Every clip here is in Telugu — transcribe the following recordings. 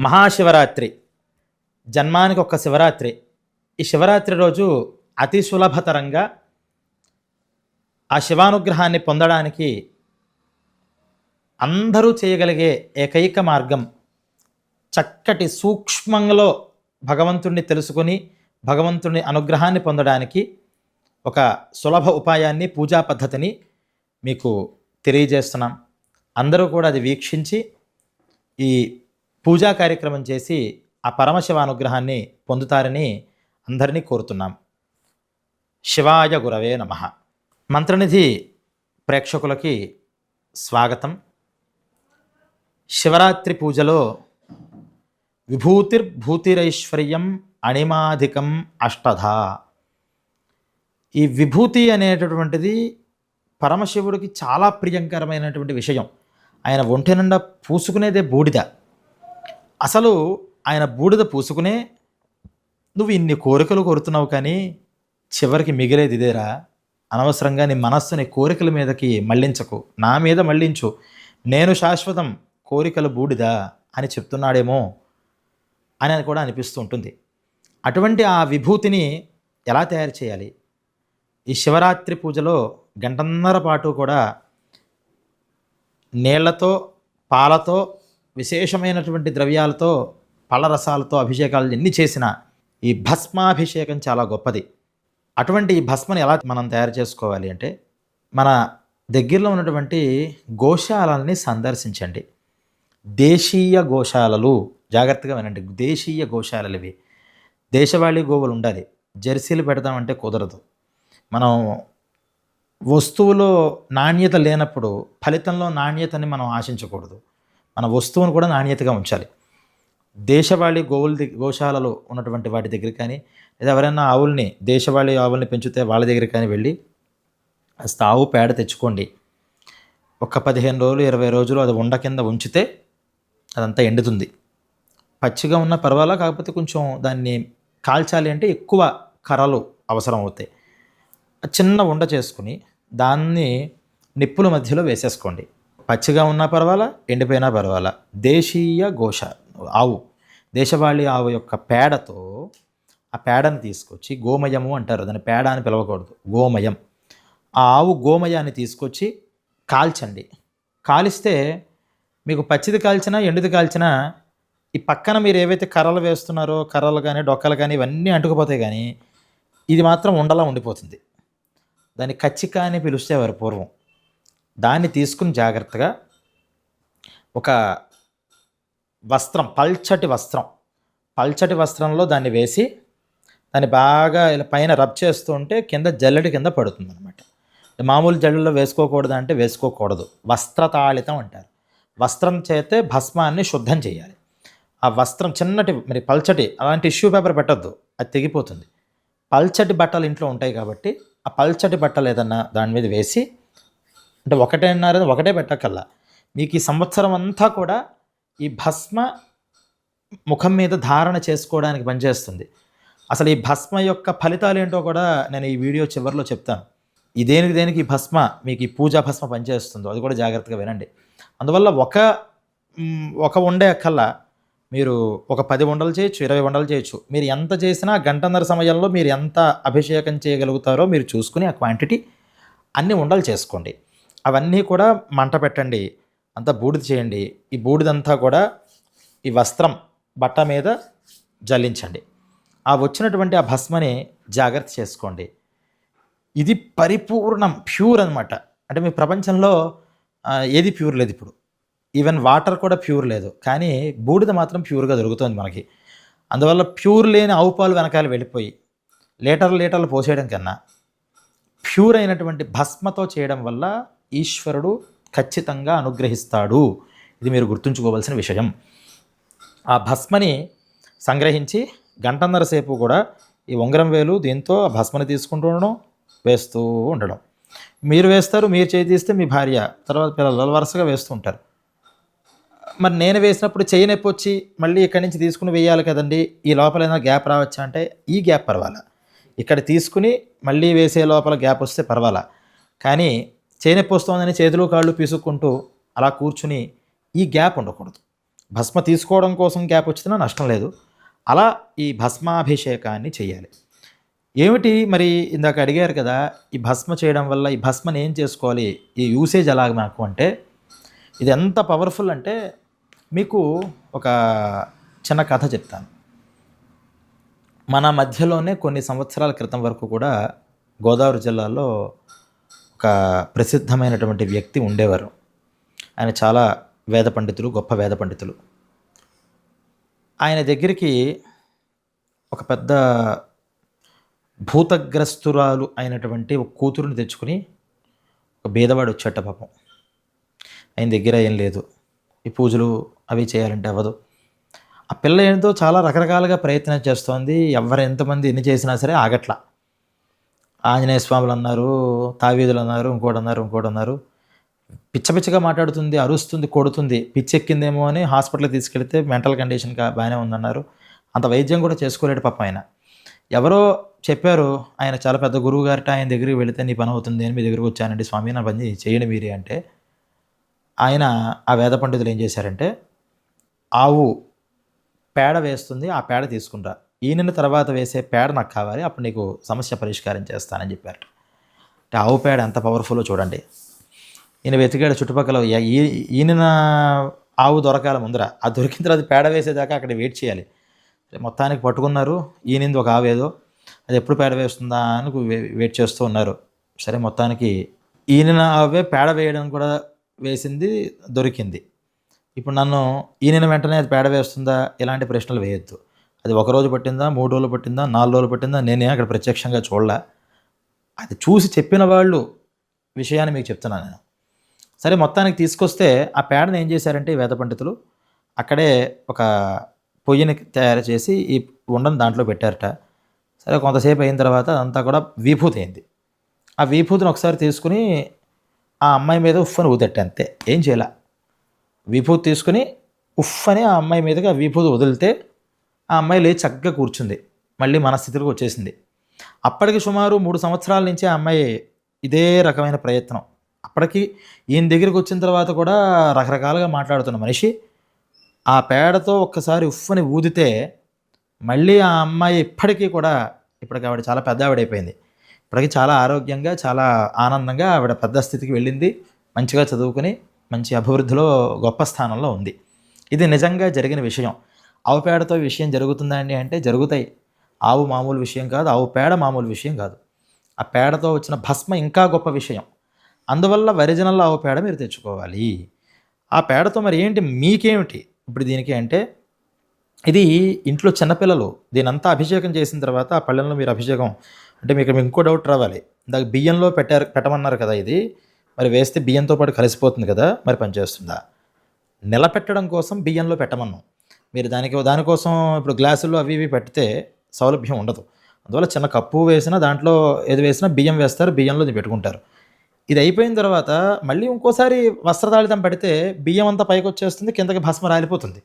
మహాశివరాత్రి. జన్మానికి ఒక శివరాత్రి. ఈ శివరాత్రి రోజు అతి సులభతరంగా ఆ శివానుగ్రహాన్ని పొందడానికి అందరూ చేయగలిగే ఏకైక మార్గం చక్కటి సూక్ష్మంలో భగవంతుణ్ణి తెలుసుకొని భగవంతుని అనుగ్రహాన్ని పొందడానికి ఒక సులభ ఉపాయాన్ని పూజా పద్ధతిని మీకు తెలియజేస్తున్నాం. అందరూ కూడా అది వీక్షించి ఈ పూజా కార్యక్రమం చేసి ఆ పరమశివ అనుగ్రహాన్ని పొందుతారని అందరినీ కోరుతున్నాం. శివాయ గురవే నమ. మంత్రనిధి ప్రేక్షకులకి స్వాగతం. శివరాత్రి పూజలో విభూతిర్భూతిరైశ్వర్యం అణిమాధికం అష్టధ. ఈ విభూతి అనేటటువంటిది పరమశివుడికి చాలా ప్రియంకరమైనటువంటి విషయం. ఆయన ఒంటి నిండా పూసుకునేదే బూడిద. అసలు ఆయన బూడిద పూసుకునే నువ్వు ఇన్ని కోరికలు కోరుతున్నావు కానీ చివరికి మిగిలేది ఇదేరా. అనవసరంగా నీ మనస్సుని కోరికల మీదకి మళ్ళించకు నా మీద మళ్ళించు నేను శాశ్వతం కోరికలు బూడిద అని చెప్తున్నాడేమో అని కూడా అనిపిస్తూ ఉంటుంది. అటువంటి ఆ విభూతిని ఎలా తయారు చేయాలి? ఈ శివరాత్రి పూజలో గంటన్నర పాటు కూడా నీళ్ళతో పాలతో విశేషమైనటువంటి ద్రవ్యాలతో పళ్ళరసాలతో అభిషేకాలు ఎన్ని చేసినా ఈ భస్మాభిషేకం చాలా గొప్పది. అటువంటి ఈ భస్మని ఎలా మనం తయారు చేసుకోవాలి అంటే మన దగ్గరలో ఉన్నటువంటి గోశాలల్ని సందర్శించండి. దేశీయ గోశాలలు జాగ్రత్తగా వినండి దేశీయ గోశాలలు ఇవి. దేశవాళీ గోవులు ఉండాలి. జెర్సీలు పెడదామంటే కుదరదు. మనం వస్తువులో నాణ్యత లేనప్పుడు ఫలితంలో నాణ్యతని మనం ఆశించకూడదు. మన వస్తువును కూడా నాణ్యతగా ఉంచాలి. దేశవాళీ గోవుల దగ్గర గోశాలలో ఉన్నటువంటి వాటి దగ్గర కానీ లేదా ఎవరైనా ఆవుల్ని దేశవాళీ ఆవుల్ని పెంచితే వాళ్ళ దగ్గర కానీ వెళ్ళి అసలు ఆవు పేడ తెచ్చుకోండి. ఒక పదిహేను రోజులు ఇరవై రోజులు అది ఉండ కింద ఉంచితే అదంతా ఎండుతుంది. పచ్చిగా ఉన్న పర్వాలా కాకపోతే కొంచెం దాన్ని కాల్చాలి అంటే ఎక్కువ కర్రలు అవసరం అవుతాయి. చిన్న ఉండ చేసుకుని దాన్ని నిప్పుల మధ్యలో వేసేసుకోండి. పచ్చిగా ఉన్నా పర్వాలా ఎండిపోయినా పర్వాలా. దేశీయ గోష ఆవు. దేశవాళీ ఆవు యొక్క పేడతో ఆ పేడను తీసుకొచ్చి గోమయము అంటారు. దాని పేడ అని పిలవకూడదు. గోమయం. ఆ ఆవు గోమయాన్ని తీసుకొచ్చి కాల్చండి. కాలిస్తే మీకు పచ్చిది కాల్చినా ఎండుది కాల్చినా ఈ పక్కన మీరు ఏవైతే కర్రలు వేస్తున్నారో కర్రలు కానీ డొక్కలు కానీ ఇవన్నీ అంటుకుపోతాయి కానీ ఇది మాత్రం ఉండలా ఉండిపోతుంది. దాన్ని కచ్చిక అని పిలుస్తేవారు పూర్వం. దాన్ని తీసుకుని జాగ్రత్తగా ఒక వస్త్రం పల్చటి వస్త్రం పల్చటి వస్త్రంలో దాన్ని వేసి దాన్ని బాగా ఇలా పైన రబ్ చేస్తూ ఉంటే కింద జల్లెడి కింద పడుతుంది అనమాట మామూలు జల్లెడలో వేసుకోకూడదు అంటే వేసుకోకూడదు. వస్త్రతాళితం అంటారు. వస్త్రం చేతే భస్మాన్ని శుద్ధం చేయాలి. ఆ వస్త్రం చిన్నటి మరి పల్చటి అలాంటి టిష్యూ పేపర్ పెట్టద్దు. అది తెగిపోతుంది. పల్చటి బట్టలు ఇంట్లో ఉంటాయి కాబట్టి ఆ పల్చటి బట్టలు ఏదన్నా దాని మీద వేసి అంటే ఒకటేన్నర ఒకటే పెట్టకల్లా మీకు ఈ సంవత్సరం అంతా కూడా ఈ భస్మ ముఖం మీద ధారణ చేసుకోవడానికి పనిచేస్తుంది. అసలు ఈ భస్మ యొక్క ఫలితాలు ఏంటో కూడా నేను ఈ వీడియో చివరిలో చెప్తాను. ఈ దేనికి దేనికి ఈ భస్మ మీకు ఈ పూజా భస్మ పనిచేస్తుందో అది కూడా జాగ్రత్తగా వినండి. అందువల్ల ఒక ఒక ఉండే కల్లా మీరు ఒక పది వండలు చేయొచ్చు ఇరవై వండలు చేయొచ్చు. మీరు ఎంత చేసినా గంటన్నర సమయంలో మీరు ఎంత అభిషేకం చేయగలుగుతారో మీరు చూసుకుని ఆ క్వాంటిటీ అన్ని ఉండలు చేసుకోండి. అవన్నీ కూడా మంట పెట్టండి అంతా బూడిద చేయండి. ఈ బూడిదంతా కూడా ఈ వస్త్రం బట్ట మీద జల్లించండి. ఆ వచ్చినటువంటి ఆ భస్మని జాగ్రత్త చేసుకోండి. ఇది పరిపూర్ణం ప్యూర్ అనమాట అంటే మీ ప్రపంచంలో ఏది ప్యూర్ లేదు ఇప్పుడు. ఈవెన్ వాటర్ కూడా ప్యూర్ లేదు. కానీ బూడిద మాత్రం ప్యూర్గా దొరుకుతుంది మనకి. అందువల్ల ప్యూర్ లేని ఆవు పాలు వెనకాల వెళ్ళిపోయి లీటర్ లీటర్లు పోసేయడం కన్నా ప్యూర్ అయినటువంటి భస్మతో చేయడం వల్ల ఈశ్వరుడు ఖచ్చితంగా అనుగ్రహిస్తాడు. ఇది మీరు గుర్తుంచుకోవాల్సిన విషయం. ఆ భస్మని సంగ్రహించి గంటన్నర సేపు కూడా ఈ ఉంగరం వేలు దీంతో ఆ భస్మని తీసుకుంటూ ఉండడం వేస్తూ ఉండడం. మీరు వేస్తారు మీరు చేయి తీస్తే మీ భార్య తర్వాత పిల్లలు వరుసగా వేస్తూ ఉంటారు. మరి నేను వేసినప్పుడు చేయి నొప్పి వచ్చి మళ్ళీ ఇక్కడి నుంచి తీసుకుని వేయాలి కదండి ఈ లోపల ఏదైనా గ్యాప్ రావచ్చా అంటే ఈ గ్యాప్ పర్వాలా. ఇక్కడ తీసుకుని మళ్ళీ వేసే లోపల గ్యాప్ వస్తే పర్వాలా. కానీ చేయి నొప్పి చేతులు కాళ్ళు పీసుకుంటూ అలా కూర్చుని ఈ గ్యాప్ ఉండకూడదు. భస్మ తీసుకోవడం కోసం గ్యాప్ వచ్చినా నష్టం లేదు. అలా ఈ భస్మాభిషేకాన్ని చేయాలి. ఏమిటి మరి ఇందాక అడిగారు కదా ఈ భస్మ చేయడం వల్ల ఈ భస్మని ఏం చేసుకోవాలి? ఈ యూసేజ్ ఎలాగ నాకు అంటే ఇది ఎంత పవర్ఫుల్ అంటే మీకు ఒక చిన్న కథ చెప్తాను. మన మధ్యలోనే కొన్ని సంవత్సరాల క్రితం వరకు కూడా గోదావరి జిల్లాలో ఒక ప్రసిద్ధమైనటువంటి వ్యక్తి ఉండేవారు. ఆయన చాలా వేద పండితులు గొప్ప వేద పండితులు. ఆయన దగ్గరికి ఒక పెద్ద భూతగ్రస్తురాలు అయినటువంటి ఒక కూతురుని తెచ్చుకుని ఒక బీదవాడు వచ్చాట పాపం. ఆయన దగ్గర ఏం లేదు. ఈ పూజలు అవి చేయాలంటే అవ్వదు. ఆ పిల్ల ఏంటో చాలా రకరకాలుగా ప్రయత్నం చేస్తోంది. ఎవరు ఎంతమంది ఎన్ని చేసినా సరే ఆగట్లా. ఆంజనేయ స్వాములు అన్నారు తావీదులు అన్నారు ఇంకోటి అన్నారు ఇంకోటి అన్నారు. పిచ్చ పిచ్చగా మాట్లాడుతుంది అరుస్తుంది కొడుతుంది పిచ్చెక్కిందేమో అని హాస్పిటల్కి తీసుకెళ్తే మెంటల్ కండిషన్ బాగానే ఉందన్నారు. అంత వైద్యం కూడా చేసుకోలేడు పాప ఆయన. ఎవరో చెప్పారు ఆయన చాలా పెద్ద గురువు గారిట ఆయన దగ్గరికి వెళితే నీ పని అవుతుంది అని మీ దగ్గరికి వచ్చానండి స్వామి నా పని చేయండి మీరే అంటే ఆయన ఆ వేద పండితులు ఏం చేశారంటే ఆవు పేడ వేస్తుంది ఆ పేడ తీసుకుంటారు ఈయన తర్వాత వేసే పేడ నాకు కావాలి. అప్పుడు నీకు సమస్య పరిష్కారం చేస్తానని చెప్పారు. అంటే ఆవు పేడ ఎంత పవర్ఫుల్లో చూడండి. ఈయన వెతికాడు చుట్టుపక్కల ఈ- ఈయన ఆవు దొరకాల ముందర. ఆ దొరికిన తర్వాత పేడ వేసేదాకా అక్కడ వెయిట్ చేయాలి. మొత్తానికి పట్టుకున్నారు. ఈయనింది ఒక ఆవు ఏదో. అది ఎప్పుడు పేడ వేస్తుందా అని వెయిట్ చేస్తూ ఉన్నారు. సరే మొత్తానికి ఈయన ఆవే పేడ వేయడం కూడా వేసింది దొరికింది. ఇప్పుడు నన్ను ఈయన వెంటనే అది పేడ వేస్తుందా? ఇలాంటి ప్రశ్నలు వేయొద్దు. అది ఒక రోజు పట్టిందా మూడు రోజులు పట్టిందా నాలుగు రోజులు పట్టిందా నేనే అక్కడ ప్రత్యక్షంగా చూడలే. అది చూసి చెప్పిన వాళ్ళు విషయాన్ని మీకు చెప్తున్నాను నేను. సరే మొత్తానికి తీసుకొస్తే ఆ పేడను ఏం చేశారంటే ఈ వేద పండితులు అక్కడే ఒక పొయ్యిని తయారు చేసి ఈ ఉండని దాంట్లో పెట్టారట. సరే కొంతసేపు అయిన తర్వాత అదంతా కూడా విభూతి అయింది ఆ విభూతిని ఒకసారి తీసుకుని ఆ అమ్మాయి మీద ఉఫ్ అని ఊదట్టే అంతే ఏం చేయాల? విభూతి తీసుకుని ఉఫ్ అని ఆ అమ్మాయి మీదగా విభూతి వదిలితే ఆ అమ్మాయి లేచి చక్కగా కూర్చుంది. మళ్ళీ మన స్థితిలోకి వచ్చేసింది. అప్పటికి సుమారు మూడు సంవత్సరాల నుంచి ఆ అమ్మాయి ఇదే రకమైన ప్రయత్నం. అప్పటికి ఈయన దగ్గరికి వచ్చిన తర్వాత కూడా రకరకాలుగా మాట్లాడుతున్న మనిషి ఆ పేడతో ఒక్కసారి ఉఫ్ఫని ఊదితే మళ్ళీ ఆ అమ్మాయి ఇప్పటికీ కూడా ఇప్పటికి ఆవిడ చాలా పెద్ద ఆవిడ అయిపోయింది ఇప్పటికీ చాలా ఆరోగ్యంగా చాలా ఆనందంగా ఆవిడ పెద్ద స్థితికి వెళ్ళింది. మంచిగా చదువుకుని మంచి అభివృద్ధిలో గొప్ప స్థానంలో ఉంది. ఇది నిజంగా జరిగిన విషయం. ఆవు పేడతో విషయం జరుగుతుందండి అంటే జరుగుతాయి. ఆవు మామూలు విషయం కాదు ఆవు పేడ మామూలు విషయం కాదు. ఆ పేడతో వచ్చిన భస్మ ఇంకా గొప్ప విషయం. అందువల్ల ఒరిజినల్ ఆవు పేడ మీరు తెచ్చుకోవాలి. ఆ పేడతో మరి ఏంటి మీకేమిటి? ఇప్పుడు దీనికి అంటే ఇది ఇంట్లో చిన్నపిల్లలు దీనంతా అభిషేకం చేసిన తర్వాత ఆ పళ్ళెంలో మీరు అభిషేకం అంటే మీకు మీకు ఇంకో డౌట్ రావాలి. ఇందాక బియ్యంలో పెట్టారు పెట్టమన్నారు కదా ఇది. మరి వేస్తే బియ్యంతో పాటు కలిసిపోతుంది కదా మరి పనిచేస్తుందా? నిలబెట్టడం కోసం బియ్యంలో పెట్టమన్నాం. మీరు దానికి దానికోసం ఇప్పుడు గ్లాసులు అవి ఇవి పెడితే సౌలభ్యం ఉండదు. అందువల్ల చిన్న కప్పు వేసినా దాంట్లో ఏది వేసినా బియ్యం వేస్తారు బియ్యంలో ఇది పెట్టుకుంటారు. ఇది అయిపోయిన తర్వాత మళ్ళీ ఇంకోసారి వస్త్రతాళితం పెడితే బియ్యం అంతా పైకి వచ్చేస్తుంది కిందకి భస్మ రాలిపోతుంది.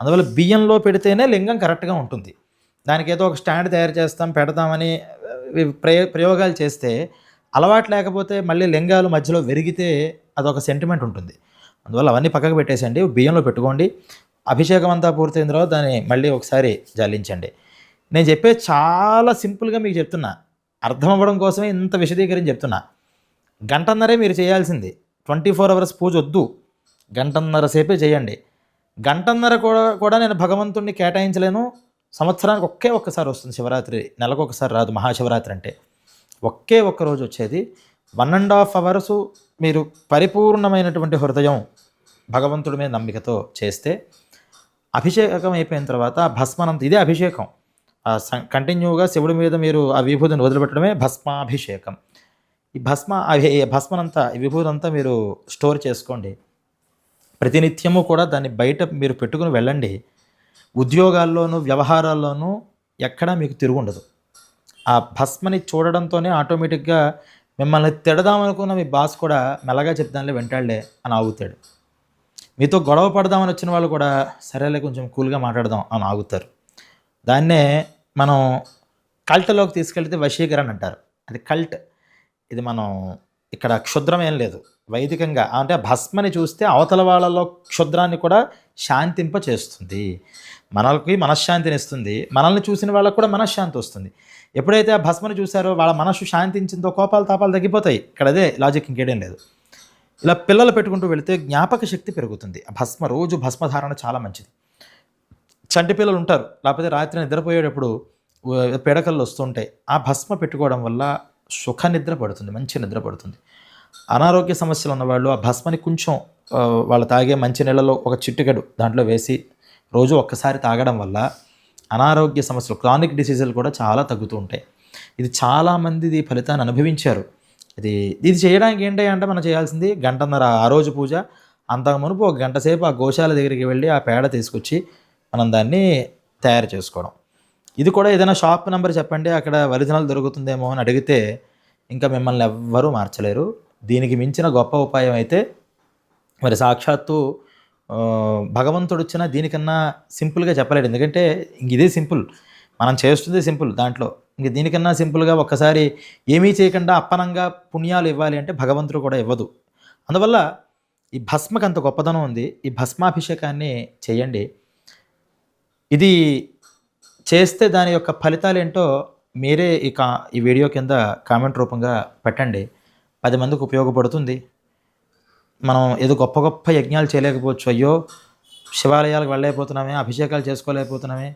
అందువల్ల బియ్యంలో పెడితేనే లింగం కరెక్ట్గా ఉంటుంది. దానికి ఏదో ఒక స్టాండ్ తయారు చేస్తాం పెడతామని ప్రయో ప్రయోగాలు చేస్తే అలవాటు లేకపోతే మళ్ళీ లింగాలు మధ్యలో విరిగితే అదొక సెంటిమెంట్ ఉంటుంది. అందువల్ల అవన్నీ పక్కకు పెట్టేసండి బియ్యంలో పెట్టుకోండి. అభిషేకం అంతా పూర్తయిన తర్వాత దాన్ని మళ్ళీ ఒకసారి జల్లించండి. నేను చెప్పే చాలా సింపుల్గా మీకు చెప్తున్నా. అర్థం అవ్వడం కోసమే ఇంత విశదీకరించి చెప్తున్నా. గంటన్నరే మీరు చేయాల్సింది. ట్వంటీ ఫోర్ అవర్స్ పూజ వద్దు. గంటన్నర సేపే చేయండి. గంటన్నర కూడా కూడా నేను భగవంతుణ్ణి కేటాయించలేను. సంవత్సరానికి ఒకే ఒక్కసారి వస్తుంది శివరాత్రి. నెలకు ఒకసారి రాదు మహాశివరాత్రి అంటే. ఒకే ఒక్క రోజు వచ్చేది. వన్ అండ్ హాఫ్ అవర్స్ మీరు పరిపూర్ణమైనటువంటి హృదయం భగవంతుడి మీద నమ్మికతో చేస్తే అభిషేకం అయిపోయిన తర్వాత భస్మనంత ఇదే అభిషేకం. కంటిన్యూగా శివుడి మీద మీరు ఆ విభూతిని వదిలిపెట్టడమే భస్మాభిషేకం. ఈ భస్మ అభి- ఈ భస్మనంతా ఈ విభూతి అంతా మీరు స్టోర్ చేసుకోండి. ప్రతినిత్యము కూడా దాన్ని బయట మీరు పెట్టుకుని వెళ్ళండి. ఉద్యోగాల్లోనూ వ్యవహారాల్లోనూ ఎక్కడా మీకు తిరుగుండదు ఆ భస్మని చూడడంతోనే ఆటోమేటిక్గా మిమ్మల్ని తిడదామనుకున్న మీ బాస్ కూడా మెల్లగా చెప్తానులే వెంటాడులే అని ఆగుతాడు. మీతో గొడవ పడదామని వచ్చిన వాళ్ళు కూడా సరేలే కొంచెం కూల్గా మాట్లాడదాం అని ఆగుతారు. దాన్నే మనం కల్ట్లోకి తీసుకెళ్తే వశీకరణ అంటారు. అది కల్ట్. ఇది మనం ఇక్కడ క్షుద్రం ఏం లేదు. వైదికంగా అంటే భస్మని చూస్తే అవతల వాళ్ళలో క్షుద్రాన్ని కూడా శాంతింప చేస్తుంది. మనకి మనశ్శాంతిని ఇస్తుంది. మనల్ని చూసిన వాళ్ళకి కూడా మనశ్శాంతి వస్తుంది. ఎప్పుడైతే ఆ భస్మని చూసారో వాళ్ళ మనస్సు శాంతించిందో కోపాలు తాపాలు తగ్గిపోతాయి. ఇక్కడ అదే లాజిక్ ఇంకేయడం లేదు. ఇలా పిల్లలు పెట్టుకుంటూ వెళితే జ్ఞాపక శక్తి పెరుగుతుంది. ఆ భస్మ రోజు భస్మధారణ చాలా మంచిది. చంటి పిల్లలు ఉంటారు. లేకపోతే రాత్రి నిద్రపోయేటప్పుడు ఉ- వస్తుంటాయి ఆ భస్మ పెట్టుకోవడం వల్ల సుఖ నిద్ర పడుతుంది మంచి నిద్ర పడుతుంది. అనారోగ్య సమస్యలు ఉన్నవాళ్ళు ఆ భస్మని కొంచెం వాళ్ళు తాగే మంచి నీళ్ళలో ఒక చిట్టుగడు దాంట్లో వేసి రోజు ఒక్కసారి తాగడం వల్ల అనారోగ్య సమస్యలు క్రానిక్ డిసీజులు కూడా చాలా తగ్గుతూ ఉంటాయి. ఇది చాలామంది ఫలితాన్ని అనుభవించారు. ఇది ఇది చేయడానికి ఏంటి అంటే మనం చేయాల్సింది గంటన్నర ఆ రోజు పూజ. అంతకు మునుపు ఒక గంట సేపు ఆ గోశాల దగ్గరికి వెళ్ళి ఆ పేడ తీసుకొచ్చి మనం దాన్ని తయారు చేసుకోవడం. ఇది కూడా ఏదైనా షాప్ నెంబర్ చెప్పండి అక్కడ ఒరిజినల్ దొరుకుతుందేమో అని అడిగితే ఇంకా మిమ్మల్ని ఎవ్వరూ మార్చలేరు. దీనికి మించిన గొప్ప ఉపాయం అయితే మరి సాక్షాత్తు భగవంతుడు వచ్చిన దీనికన్నా సింపుల్గా చెప్పలేడు. ఎందుకంటే ఇంక ఇదే సింపుల్. మనం చేస్తుంది సింపుల్ దాంట్లో. ఇంక దీనికన్నా సింపుల్గా ఒక్కసారి ఏమీ చేయకుండా అప్పనంగా పుణ్యాలు ఇవ్వాలి అంటే భగవంతుడు కూడా ఇవ్వదు. అందువల్ల ఈ భస్మకు అంత గొప్పదనం ఉంది. ఈ భస్మాభిషేకాన్ని చేయండి. ఇది చేస్తే దాని యొక్క ఫలితాలు ఏంటో మీరే ఈ కా ఈ వీడియో కింద కామెంట్ రూపంగా పెట్టండి. పది మందికి ఉపయోగపడుతుంది. మనం ఏదో గొప్ప గొప్ప యజ్ఞాలు చేయలేకపోవచ్చు. అయ్యో శివాలయాలకు వెళ్ళలేకపోతున్నామే అభిషేకాలు చేసుకోలేకపోతున్నామే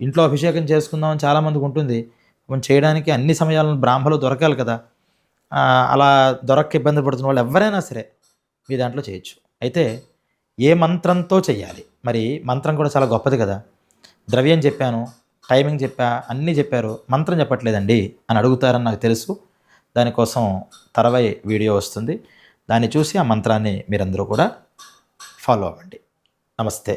ఇంట్లో అభిషేకం చేసుకుందామని చాలామందికి ఉంటుంది. చేయడానికి అన్ని సమయాలను బ్రాహ్మలు దొరకాలి కదా. అలా దొరక్క ఇబ్బంది పడుతున్న వాళ్ళు ఎవరైనా సరే మీ దాంట్లో చేయొచ్చు. అయితే ఏ మంత్రంతో చేయాలి మరి మంత్రం కూడా చాలా గొప్పది కదా. ద్రవ్యం చెప్పాను టైమింగ్ చెప్పా అన్నీ చెప్పారు. మంత్రం చెప్పట్లేదండి అని అడుగుతారని నాకు తెలుసు. దానికోసం తర్వై వీడియో వస్తుంది. దాన్ని చూసి ఆ మంత్రాన్ని మీరందరూ కూడా ఫాలో అవ్వండి. నమస్తే.